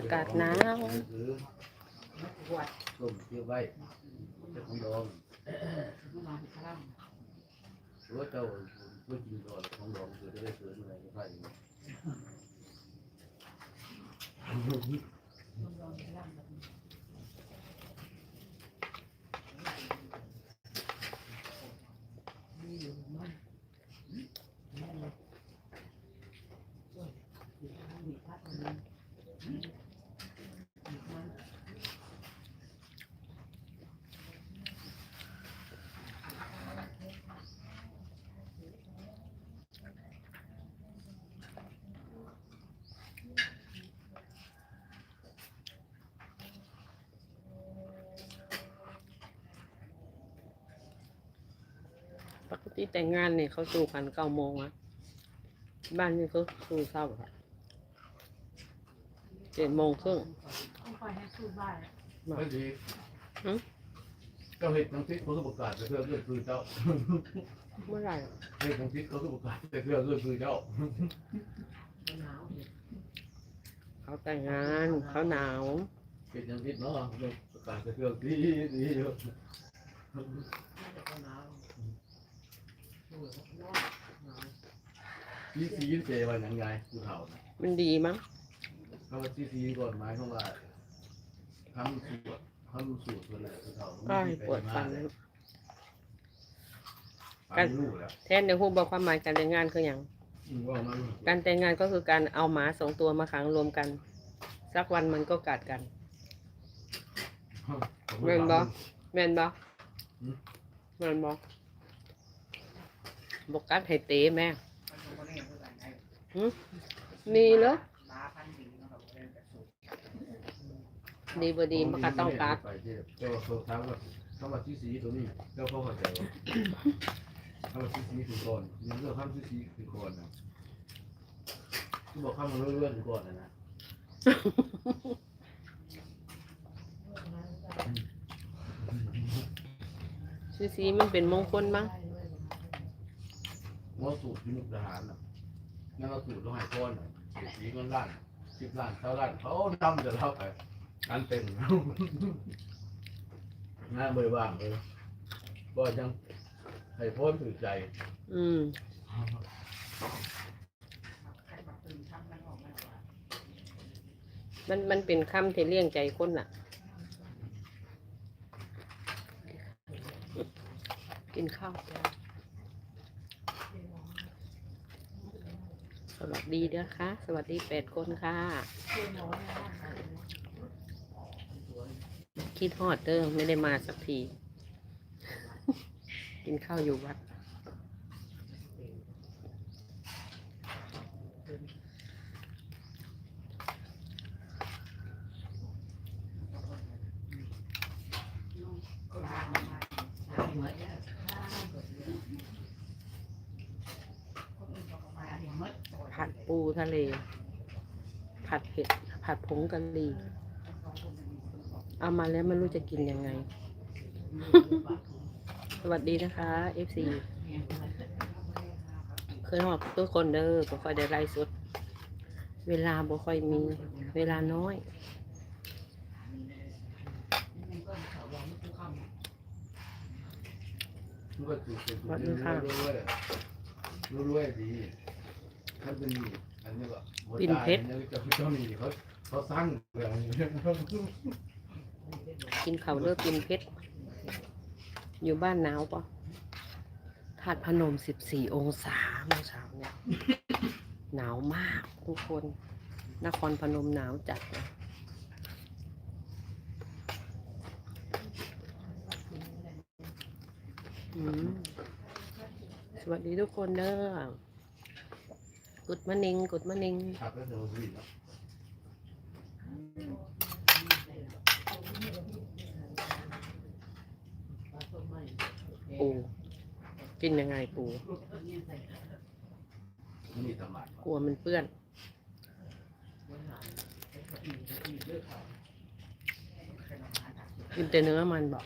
ากาศหนาวส้มเกี่ยวไว้จะของดองหรือว่าเจ้าเพื่อกินก่อนของดองคือจะได้เกิดอะไรก็ได้ ปกติแต่งงานเนี่ยเขาสู่กันเก้าโมงอะบ้านนี่เขาสู่เช้าค่ะเจ็ดโมงครึ่งต้องคอยให้สู้บ้านไม่ดีเจ้าเห็ดทั้งทิศเขาต้องประกาศแต่เพื่อเพื่อคือเจ้าเมื่อไหร่เห็ดทั้งทิศเขาต้องประกาศแต่เพื่อเพื่อคือเจ้าเขาแต่งงานเขาหนาวเห็ดทั้งทิศเนาะประกาศแต่เพื่อดีดีเยอะ ซีซีเจวันยังไงคือเขามันดีมั้งเขาว่าซีซีก่อนหมายความว่าทำสูตรทำสูตรตัวไหนคือเขาก็ให้ปวดฟันกันรู้แล้วแทนเดี๋ยวพูดบอกความหมายการแต่งงานคืออย่างว่ามันการแต่งงานก็คือการเอาหมาสองตัวมาขังรวมกัน สักวันมันก็กัดกัน แม่นบ่แม่นบออืมแม่นบอ บอกกัดให้เตะแม่หึมีเหรอดีบดีมันก็ต้องกัดไปที่เจ้าเขาถามว่าเขาว่าซีซีตัวนี้เจ้าเขาเข้าใจว่าเขาว่าซีซีคือก่อนนี่เรื่องคำซีซีคือก่อนนะที่บอกคำมันเรื่อยๆคือก่อนนะนะซีซีมันเป็นมงคลมั้ง ว่าสูตรที่มุกดาหารน่ะนั่นเราสูตรต้องให้ก้อนน่ะสูตรสีก้อนล้านสิบล้านเท่าล้านเขานำจะเท่าไปการเต็มงานเบยบ้างเลยก็ยังให้พ้นถือใจ อืมมันมันเป็นคำที่เลี่ยงใจคนน่ะ กินข้าว สวัสดีเด้อค่ะ สวัสดีแปดคนค่ะ คิดฮอดเด้อไม่ได้มาสักที กินข้าวอยู่วัด ผัดปู ทะเล ผัดเผ็ด ผัดผงกะหรี่ เอามาแล้วไม่รู้จะกินยังไง สวัสดีนะคะ FC เคยหอกทุกคนเด้อบ่ค่อยได้ไล่สดเวลาบ่ค่อยมี เวลาน้อยมันก็สูตรเป็นสูตรเรื่อยๆเรื่อยๆเรื่อยๆดีถ้าเป็นอัน นี้ก็หัวใจอันเจ้าหนี้เขาสร้างเรื่องนี้กินเขาวเลิกกินเพชรอยู่บ้านหนาวปะธาตุพนมสิบสี่องศาเมื่อเช้าเนี่ยหนาวมากทุกคน นครพนมหนาวจัดนะอืมสวัสดีทุกคนเด้อ กุดมะนิงกุดมะนิงครับก็คือวิ่งแล้วปูกินยังไงปูมันมีตำหนักกลัวมันเปื้อนกินแต่เนื้อมันบอก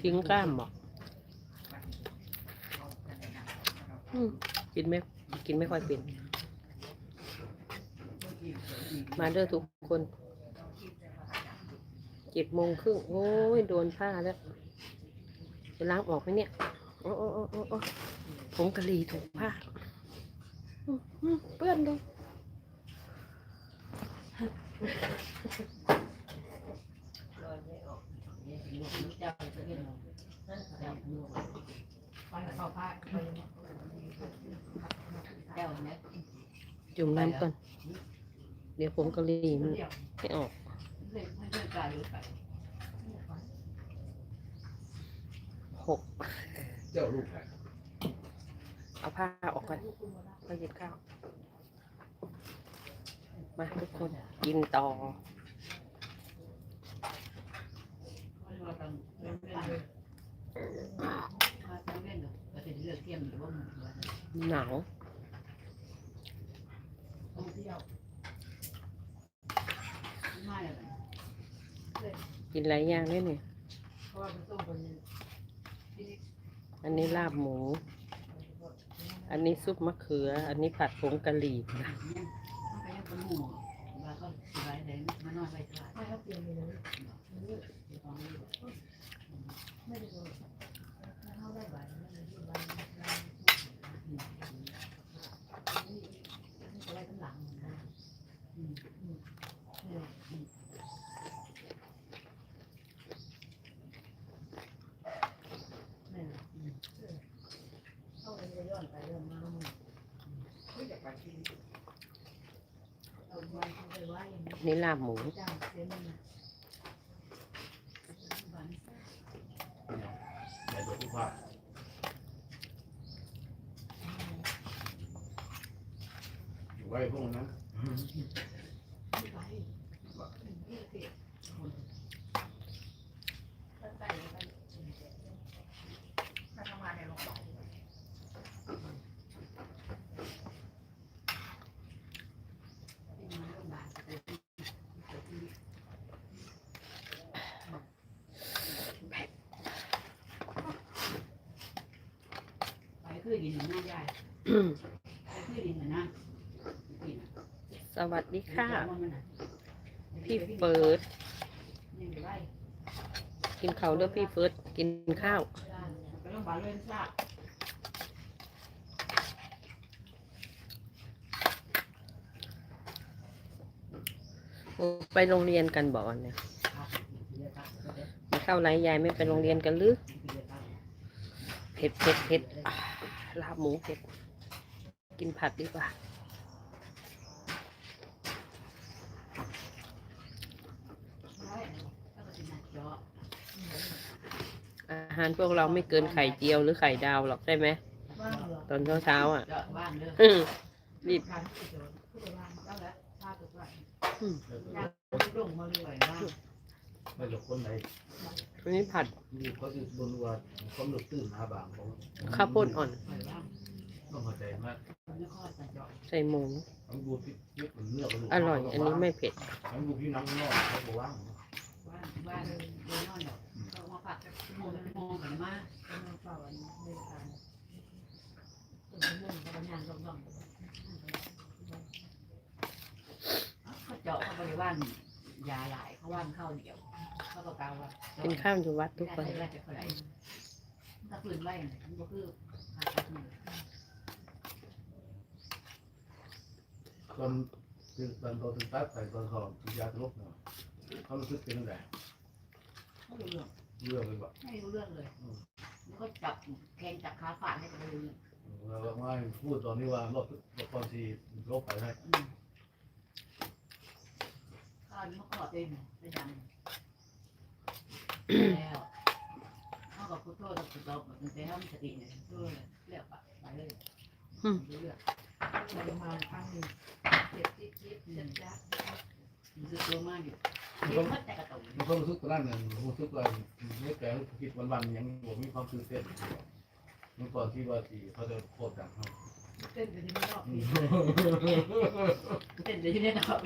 ทิ้งกล้ามบอก อืม กินไม่กินไม่ค่อยเป็น มาเด้อทุกคนเจ็ดโมงครึ่งโอ้ยโดนผ้าแล้วจะล้างออกไหมเนี่ยโอ้โอ้โอ้โอ้ผมกะหรี่ถูกผ้าอื้อหือเปื้อนเลย จุ่มน้ำก่อน เดี๋ยวผมกะหรี่มันไม่ออกหกเจ้าลูกเอาผ้าออกก่อนก็หยิบข้าว มาทุกคนกินต่อ หนาวกินหลายอย่างด้วยเนี่ยอันนี้ลาบหมู อันนี้ซุปมะเขือ อันนี้ผัดผงกะหรี่นะ chút làm muốn Thank you. ดินหน้าใหญ่ไปคือดินหน้าสวัสดีค่ะ พี่พี่เฟิร์สนี่ไล่กินข้าวเด้อพี่เฟิร์สกินข้าวไปโรงพยาบาลเล่นซ่าโอ้ไปโรงเรียนกันบอกเนี่ยมาเข้าไรยายไม่ไปโรงเรียนกันหรือเผ็ดเผ็ดเผ็ดอ่า ลาบหมูเผ็ด กินผัดดีกว่า อาหารพวกเราไม่เกินไข่เจียวหรือไข่ดาวหรอกใช่ไหม ตอนเช้าๆอะบ้าออืมรีบการที่เดี๋ยวผู้ใหญ่บ้านเจ้าแล้วพาไปก่อนอืม ไม่หลบคนไหนอันนี้ผัดมีเขาจะบนว่าเขาหลุดตื้นหาบางของข้าวโพดอ่อนไปบ้านต้องเข้าใจมากนครสัญจรใส่หมูทั้งดูพี่พี่เหมือนเนื้อมันอร่อย อันนี้ไม่เผ็ดทั้งดูพี่น้ำนอกเขาบอกว่าบ้านบ้านเดินนอนดอกเขามาผัดมองมองกันมาเป็นน้องเปล่าอันนี้ในการตัวมุ่งกับงานลองเขาเจาะเขาบริวารยาหลายเขาว่างเข้าเดียวเขาก็กล่าว ว่ากินข้าวอยู่วัดทุกคนได้จะเท่าไหร่ถ้าปืนไล่มันก็คือขาดตัดมือตอนคือตอนตอนตัดใส่ตอนเขายาตลบเนาะเขารู้สึกเป็นยังไงไม่รู้เรื่องเรื่องเลยแบบไม่รู้เรื่องเลยมันก็จับแขงจับขาฝาดให้ไปเลยเราไม่พูดตอนนี้ว่ารอบตอนที่ลบไปให้ข้าวนี้มันขอดเองไปดังแล้ว เขากับพุทโธกับพุทโธมันจะให้มันสติเนี่ยเพื่อเรียกไปเลยรู้เรื่องๆไปมาครั้งหนึ่งเจ็บจิ๊บจิ๊บเจ็บจ๊ะมันคือตัวมากอยู่มันแต่กระตุกมันก็รู้สึกตอนนั้นเนี่ยรู้สึกว่าไม่แก่คิดวันๆยังผมมีความตื่นเต้นมันก่อนที่ว่าที่เขาจะโคตรดังเขาเต้นไปที่ไม่รอบเต้นเลยที่นี่นะครับ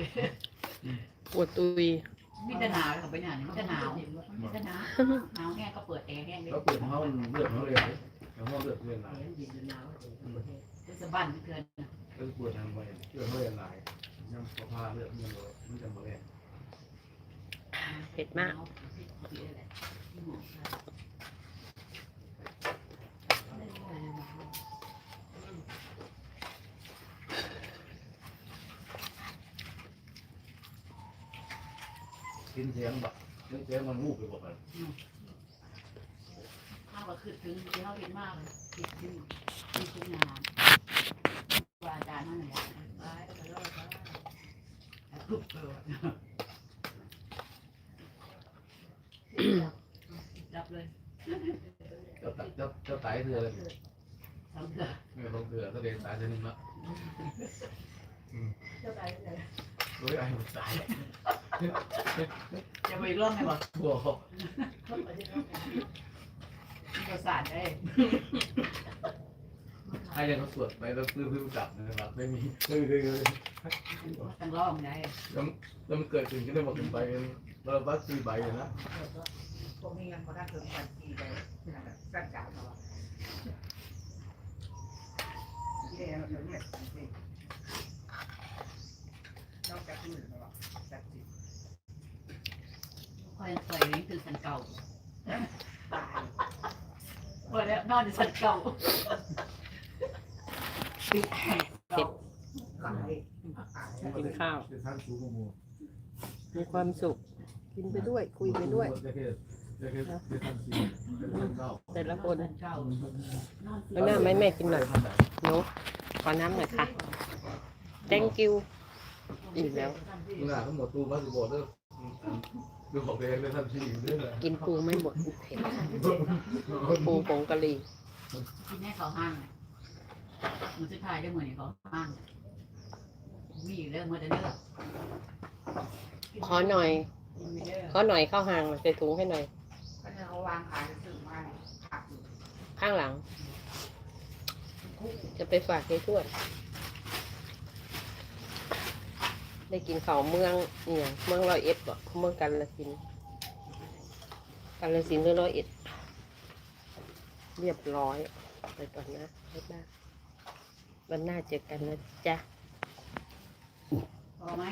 ปวดตุย มีแต่หนาวกับไปหนาวมีแต่หนาวมีแต่หนาวหนาวแห้งก็เปิดแอร์แห้งเลยเขาเปิดห้องเลือดห้องเลยแล้วเขาเลือดเลือดไหลจะสะบั้นเพื่อนก็ปวดทางไปเลือดเลือดหลายังพอพาเลือดมันเลยมันจะมาแรงเผ็ดมาก กินเสียงแบบเสียงมันมูกไปบอกเลยข้าวก็คือถึงที่เขาเห็นมากเลยคิดถึงคิดถึงงานว่าอาจารย์นั่นแหละไปไปรอดไปปุ๊บเปิดจับเลยเจ้าตัดเจ้าเจ้าตายเถื่อเลยทำเลยไม่ต้องเถื่อก็เดินตายเท่านึงละเจ้าไหนเลยโอ้ยไอ้มันตาย จะไปอีกรอบไหมบอกตัวเขาต้องไปที่นั่นมีประสานได้ไอ้ยังเขาสวดไปแล้วซื้อซื้อกลับนะครับ ไม่มีไม่มีเลยเลยตั้งรองได้แล้วมันเกิดขึ้นก็ได้บอกถึงใบเราบัสซีใบนะพวกนี้ยังพอได้ถึงวันทีเลยสั้นกาวเนาะที่เรียนเราถึงเนี่ยนอกจากที่อื่นแล้วจากที่ คอยคอยนี่คือสันเก่าตายแล้วนอนในสันเก่าติดแหกเจ็บตายกินข้าว มีความสุข กินไปด้วย คุยไปด้วย แต่ละคนแล้วหน้าไหมแม่กินหน่อยหนูขอน้ำหน่อยค่ะ thank you อิ่มแล้วมึงอะทั้งหมดตูบัสบอร์เดอร์ดูบอกเลยเป็นท่านสีอยู่ด้วยเลยกินปูไม่หมดเผ็ดปูผงกะหรี่ที่แม่เขาห้างมันสุดท้ายได้เหมือนเขาห้างมีอยู่เรื่องมันจะเลือกขอหน่อยมีเด้อขอหน่อยเข้าห่างใส่ถุงให้หน่อย ก็เนี่ยเขาวางขายสื่อมาผักอยู่ข้างหลัง จะไปฝากในทวด ได้กินข้าวเมืองเนี่ยเมืองร้อยเอ็ดบ่เมืองกันละสินกันละสินหรือร้อยเอ็ด เรียบร้อยไปก่อนนะบ๊ายบายวันหน้าเจอกันนะจ๊ะพอไหม